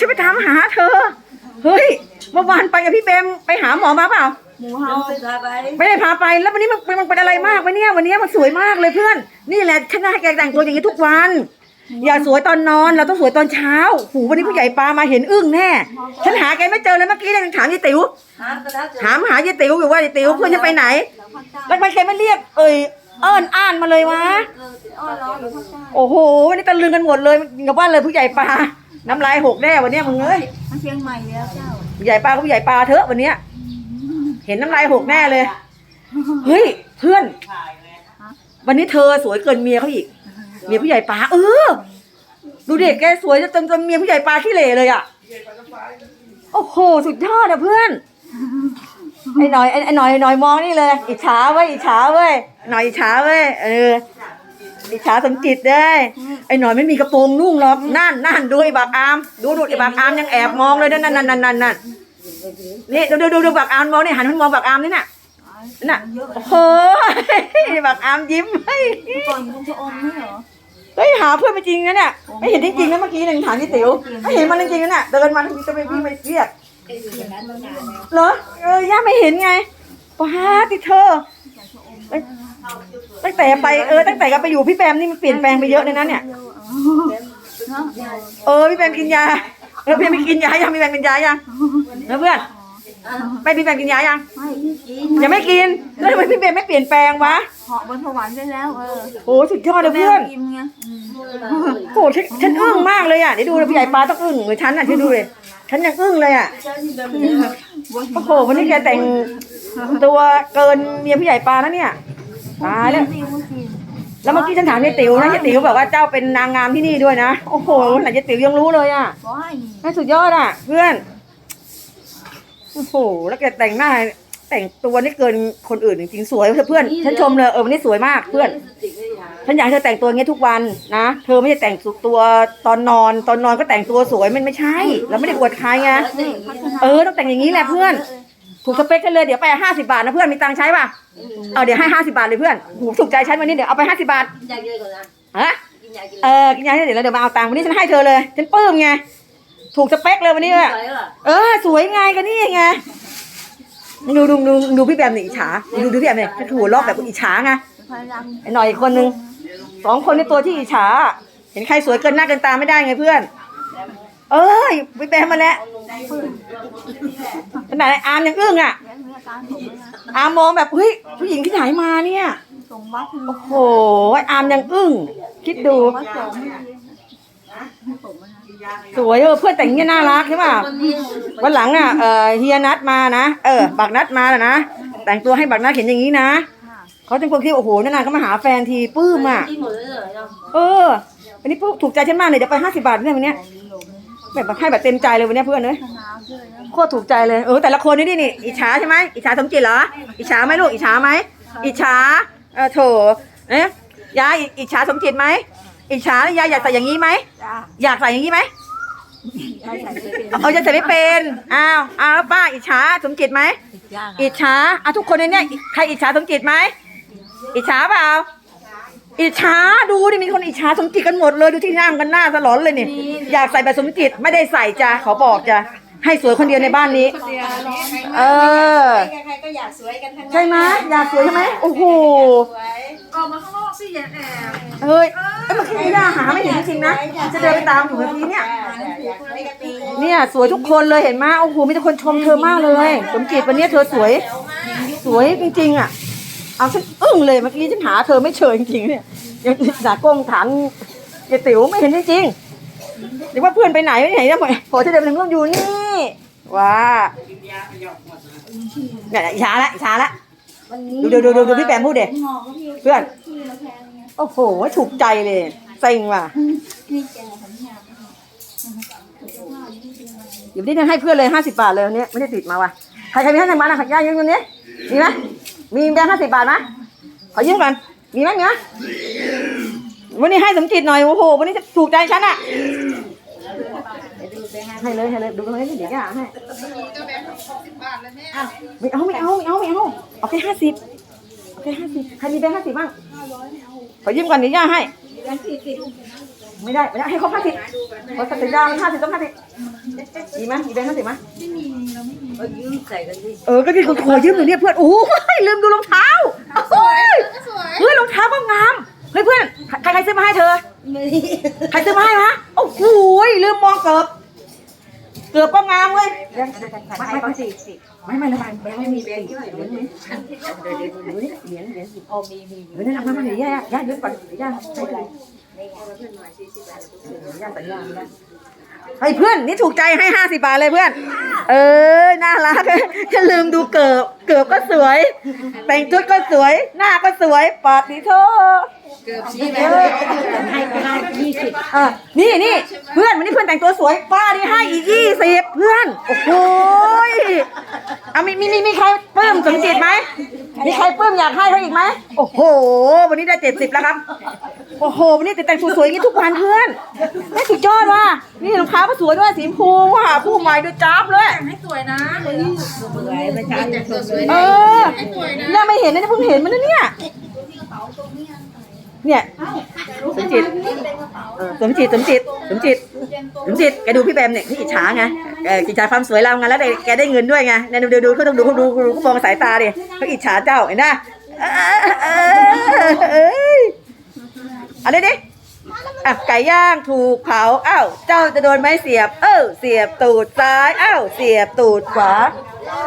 ฉันไปตามหาเธอ เฮ้ยเมื่อวานไปกับพี่เบมไปหาหมอมาเปล่า หมูเฮาไปพาไปไม่ได้พาไปแล้ววันนี้มันมันเป็นอะไรมากวะเนี่ยวันนี้มันสวยมากเลยเพื่อน นี่แหละฉันน่าให้แกแต่งตัวอย่างนี้ทุกวัน อย่าสวยตอนนอนเราต้องสวยตอนเช้าหูวันนี้ผู้ใหญ่ปลามาเห็นอึ้งแน่ฉันหาแกไม่เจอเลยเมื่อกี้เลยถามยายติ๋วหากระทะถามหายายติ๋วอยู่ว่ายายติ๋วเพื่อนจะไปไหนแล้วทำไมแกไม่เรียก เอ่ยเอิญอ่านมาเลยวะอ้อร้อนอยู่ข้างใต้ โอ้โหวันนี้ตะลึงกันหมดเลยกับว่าเลยผู้ใหญ่ปลา น้ำลายหกแน่วันเนี้ยมึงเอ้ยมันเชียงใหม่แล้วเจ้าผู้ใหญ่ปลาก็ผู้ใหญ่ปลาเถอะวันเนี้ย เห็นน้ำลายหกแน่เลย เฮ้ยเพื่อน วันนี้เธอสวยเกินเมียเขาอีก เมียผู้ใหญ่ปลาเออ ดูเด็กแกสวยจนจนเมียผู้ใหญ่ปลาขี้เหร่เลยอะ โอ้โหสุดยอดอะเพื่อน ไอ้หน่อยไอ้ไอ้หน่อยไอ้หน่อยมองนี่เลย อิจฉาเว้ยอิจฉาเว้ยหน่อยอิจฉาเว้ยเออ อิจฉาสมจิตได้ไอ้หน่อยไม่มีกระโปรงนุ่งหรอกนั่นนั่นดูไอ้บักอามดูดูไอ้บักอามยังแอบมองเลยนั่นนั่นนั่นนั่นนั่นนั่นนี่ดูดูดูดูบักอามมองนี่หันมามองบักอามนี่น่ะน่ะโอ้โหบักอามยิ้มเฮ้ยก่อนคุณจะอมไม่เหรอเฮ้ยหาเพื่อนไม่จริงนะเนี่ยไม่เห็นจริงๆนะเมื่อกี้หนึ่งถามพี่ติ๋วไม่เห็นมันจริงๆนะเนี่ยเดินมาทางนี้จะไม่พี่ไม่เรียกเหรอเออย่าไม่เห็นไงป้าติเธอ ตั้งแต่ไปเออตั้งแต่กันไปอยู่พี่แปมนี่มันเปลี่ยนแปลงไปเยอะเลยนะเนี่ยเออพี่แปมกินยาเออพี่แปมไม่กินยายังพี่แปมกินยายังเออเพื่อนไม่พี่แปมกินยายังไม่กินยังไม่กินแล้วทำไมพี่แปมไม่เปลี่ยนแปลงวะเหาะบนสวรรค์ได้แล้วเออโอ้สุดยอดเลยเพื่อนกินไงโอ้ฉันฉันอึ้งมากเลยอะเดี๋ยวดูนะพี่ใหญ่ปลาต้องอึ้งเหมือนฉันอะที่ดูเลยฉันยังอึ้งเลยอะโอ้โหวันนี้แกแต่งตัวเกินเมียพี่ใหญ่ปลาแล้วเนี่ย ตายแล้วกินกินแล้วเมื่อกี้ฉันถามยายติ๋วนะยายติ๋วบอกว่าเจ้าเป็นนางงามที่นี่ด้วยนะ โอ้โหไหนยายติ๋วยังรู้เลยอะว้ายน่าสุดยอดอะ เพื่อน โอ้โห แล้วแกแต่งหน้า แต่งตัวนี่เกินคนอื่นจริงๆสวยเพื่อน ฉันชมเลยเออวันนี้สวยมากเพื่อน ฉันอยากให้เธอแต่งตัวอย่างเงี้ยทุกวันนะ เธอไม่ได้แต่งตัวตอนนอน ตอนนอนก็แต่งตัวสวยมันไม่ใช่ เราไม่ได้อวดใครไง เออต้องแต่งอย่างนี้แหละเพื่อน ถูกสเปคกันเลยเดี๋ยวไปห้าสิบาทนะเพื่อนมีตังค์ใช้ป่ะเอาเดี๋ยวให้ห้าสิบาทเลยเพื่อนหูถูกใจฉันวันนี้เดี๋ยวเอาไปห้าสิบาทอยากกินก่อนนะฮะกินอยากกินเออกินยาเดี๋ยวแล้วเดี๋ยวมาเอาตังค์วันนี้ฉันให้เธอเลยฉันปลื้มไงถูกสเปคเลยวันนี้อะสวยอะเออสวยไงกันนี่ไงดูดูดูดูพี่แบมนี่อิจฉาดูดูพี่แบมเนี่ยถ้าถูกรอบแบบอิจฉาไงพยายามไอ้หน่อยอีกคนนึงสองคนในตัวที่อิจฉาเห็นใครสวยเกินหน้าเกินตาไม่ได้ไงเพื่อน เอ้ยพี่แบมมาแล้ว ขนาดไอ้อาร์มยังอึ้งอะเลี้ยงเนื้อตาผมเลยนะอาร์มมองแบบเฮ้ยผู้หญิงที่ไหนมาเนี่ยส่งวัดโอ้โหไอ้อาร์มยังอึ้ง คิดดูวัดส่งไม่ดีให้ผมนะสวยเออเพื่อนแต่งเงี้ยน่ารักใช่ป่ะวันหลังอะเออเฮียนัดมานะเออ บักนัดมาแล้วนะแต่งตัวให้บักนัดเห็นอย่างนี้นะค่ะเขาเป็นคนที่โอ้โหนานๆก็มาหาแฟนทีปลื้มอะกินหมดเลยเหรอเนาะเออวันนี้ปุ๊บถูกใจฉันมากเลยเดี๋ยวไปห้าสิบาทเนี่ยวันเนี้ย แบบให้แบบเต็มใจเลยวันเนี้ยเพื่อนเลยขนาดเลยนะโคตรถูกใจเลยเออแต่ละคนนี่นี่นี่อิจฉาใช่ไหมอิจฉาสมจิตเหรออิจฉาไหมลูกอิจฉาไหมอิจฉาเออโถเอ๊ะยายอิจฉาสมจิตไหมอิจฉายายอยากใส่อย่างนี้ไหมจ้าอยากใส่อย่างนี้ไหมใส่ใส่เป็นเอาจะใส่ไม่เป็นอ้าวอ้าวแล้วป้าอิจฉาสมจิตไหมย่างอิจฉาอะทุกคนในเนี้ยใครอิจฉาสมจิตไหมอิจฉาเปล่า อิจฉาดูดิมีคนอิจฉาสมจิตกันหมดเลยดูที่นั่งกันหน้าสลอนเลยนี่ อยากใส่แบบสมจิตไม่ได้ใส่จ้ะขอบอกจ้ะให้สวยคนเดียวในบ้านนี้ เออ ใครๆก็อยากสวยกันทั้งนั้นใช่ไหมอยากสวยใช่ไหมโอ้โหสวยออกมาข้างนอกสิอย่าแอบเฮ้ยเอ้ยเมื่อกี้ย่าหาไม่เห็นจริงๆนะจะเดินไปตามอยู่เมื่อกี้เนี่ย อยากสวยกันตีเนี่ยสวยทุกคนเลยเห็นไหมโอ้โหมีแต่คนชมเธอมากเลย สมจิตวันนี้เธอสวย สวยจริงๆอะ เอาฉันอึ้งเลยเมื่อกี้ฉันหาเธอไม่เจอจริงๆเนี่ยยังหาก้งถามยายติ๋วไม่เห็นจริงๆหรือว่าเพื่อนไปไหนไปไหนเนี่ยพอจะเดินไปถึงก็อยู่นี่ว้าเนี่ยอิจฉาละอิจฉาละดูดูดูดูพี่แปมพูดเด็เพื่อนโอ้โหถูกใจเลยเซ็งว่ะเดี๋ยวนี้ให้เพื่อนเลยห้าสิบบาทเลยวันนี้ไม่ได้ติดมาว่ะใครใครมีห้าสิบบาทนะขอย่ายืมเงินนี้มีไหม มีแบงค์ห้าสิบบาทไหมขอยืมก่อน มีไหมมีไหมวันนี้ให้สมจิตหน่อย โอ้โห วันนี้จะถูกใจฉันอะให้เลยให้เลยดูตรงนี้เดี๋ยวย่าให้อ้าวไม่เอาไม่เอาไม่เอาไม่เอาเอาแค่ห้าสิบเอาแค่ห้าสิบใครมีแบงค์ห้าสิบบ้างขอยืมก่อนเดี๋ยวย่าให้ ไม่ได้ไม่ได้ให้ครบห้าสิบพอสัญญามันห้าสิบต้องห้าสิบมีไหมมีแบงค์ห้าสิบไหมเอายืมใส่กันดิเออก็ที่ขอยืมหน่อยเนี่ยเพื่อนโอ้ยลืมดูรองเท้าโอ้ยเฮ้ยรองเท้าก็งามเฮ้ยเพื่อนใครใครซื้อมาให้เธอใครซื้อมาให้ฮะโอ้โหลืมมองเกือบเกือบก็งามเว้ยไม่ไม่ไม่สิไม่ไม่ระบายแบงค์ไม่มีแบงค์เหรียญเหรียญเหรียญเหรียญเหรียญโอ้มีมีเดี๋ยวนี่นำมาเดี๋ยวย่าย่ายืมก่อนเดี๋ยวย่าให้ไปย่าสัญญาไม่ได้เฮ้ยเพื่อนนี่ถูกใจให้ห้าสิบาทเลยเพื่อน เออน่ารักฉันลืมดูเกิบเกิบก็สวย แต่งชุดก็สวย หน้าก็สวยปาติโทเกือบชี้แล้วให้ก็ให้ยี่สิบอะนี่นี่เพื่อนวันนี้เพื่อนแต่งตัวสวยป้านี่ให้อีกยี่สิบเพื่อนโอ้โหยอะมีมีมีมีใครปลื้มสมจิตไหมมีใครปลื้มอยากให้เขาอีกไหมโอ้โห วันนี้ได้เจ็ดสิบแล้วครับ โอ้โหวันนี้แต่งตัวสวยอย่างนี้ทุกวันเพื่อนไม่สุดยอดว่ะนี่รองเท้าก็สวยด้วยสีชมพูว่ะคู่ใหม่ด้วยจ้าบเลยให้สวยนะสวยไม่ใช่สวยเออเนี่ยไม่เห็นนะเนี่ยเพิ่งเห็นมันนะเนี่ยเนี่ยสมจิตเออสมจิตสมจิตสมจิตสมจิตแกดูพี่แบมเนี่ยที่อิจฉาไงเอออิจฉาความสวยเราไงแล้วได้แกได้เงินด้วยไงเนี่ยดูดูดูเขาต้องดูเขาดูดูเขามองสายตาดิเขาอิจฉาเจ้าเห็นไหมเออเออเอออะไรดิอะไก่ย่างถูกเผาอ้าวเจ้าจะโดนไม้เสียบ เออเสียบตูดซ้ายอ้าวเสียบตูดขวา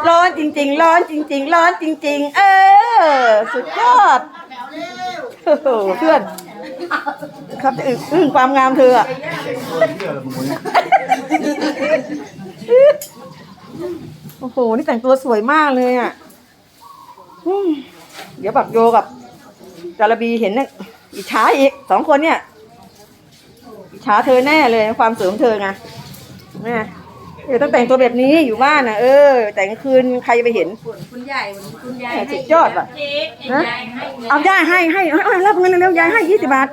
ร้อนจริง ๆ ร้อนจริง ๆ ร้อนจริง ๆ เออ สุดยอดโอ้โหเพื่อนครับจะอึ้งอึ้งความงามเธออะโอ้โห นี่แต่งตัวสวยมากเลยอะอืมเดี๋ยวบักโยกับจาระบีเห็นเนี่ย อิจฉาอีกสองคนเนี่ยอิจฉาเธอแน่เลยความสวยของเธอไงแม่เดี๋ยวต้องแต่งตัวแบบนี้อยู่บ้านนะเออ แต่งกลางคืนใครจะไปเห็น คุณใหญ่คุณยายสุดยอดว่ะเค้กนะยายให้เงินเอายายให้ให้เอาเอารับเงินเร็วๆยายให้ยี่สิบาท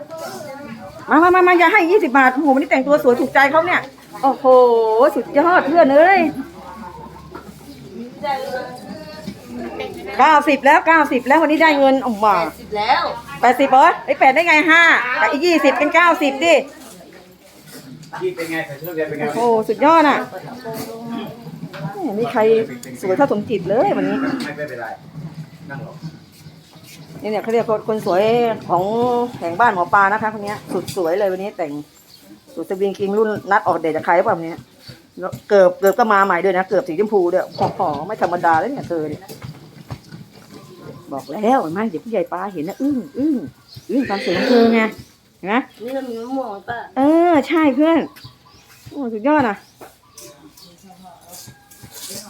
มามา มามายายให้ยี่สิบาทโอ้โหวันนี้แต่งตัวสวยถูกใจเขาเนี่ยโอ้โหสุดยอดเพื่อนเอ้ยเก้าสิบแล้วเก้าสิบแล้ววันนี้ได้เงินออกมาสิบแล้ว แปดสิบเหรอไอ้แปดได้ไงห้ากับอีกยี่สิบเป็นเก้าสิบดิยี่เป็นไงใส่ชุดเรียนเป็นไงโอ้โหสุดยอดอะแหมมีใครสวยเท่าสมจิตเลยวันนี้ ไม่เป็นไรนั่งหรอนี่เนี่ยเขาเรียกว่าคนสวยของแห่งบ้านหมอปลานะคะคนเนี้ยสุดสวยเลยวันนี้แต่งสุดสวิงคิงรุ่นนัดออกเดทจากใครหรือเปล่าวันนี้แล้วเกือบเกือบก็มาใหม่ด้วยนะ เกือบสีชมพูด้วยโอ้โหไม่ธรรมดาเลยเนี่ยเธอเนี่ย บอกแล้วเห็นไหมเดี๋ยวผู้ใหญ่ปลาเห็นนะอึ้งอึ้งอึ้งความสวยของเธอไงเห็นไหมนี่เรามีมะม่วงป่ะเออ ใช่เพื่อนโอ้สุดยอดอะ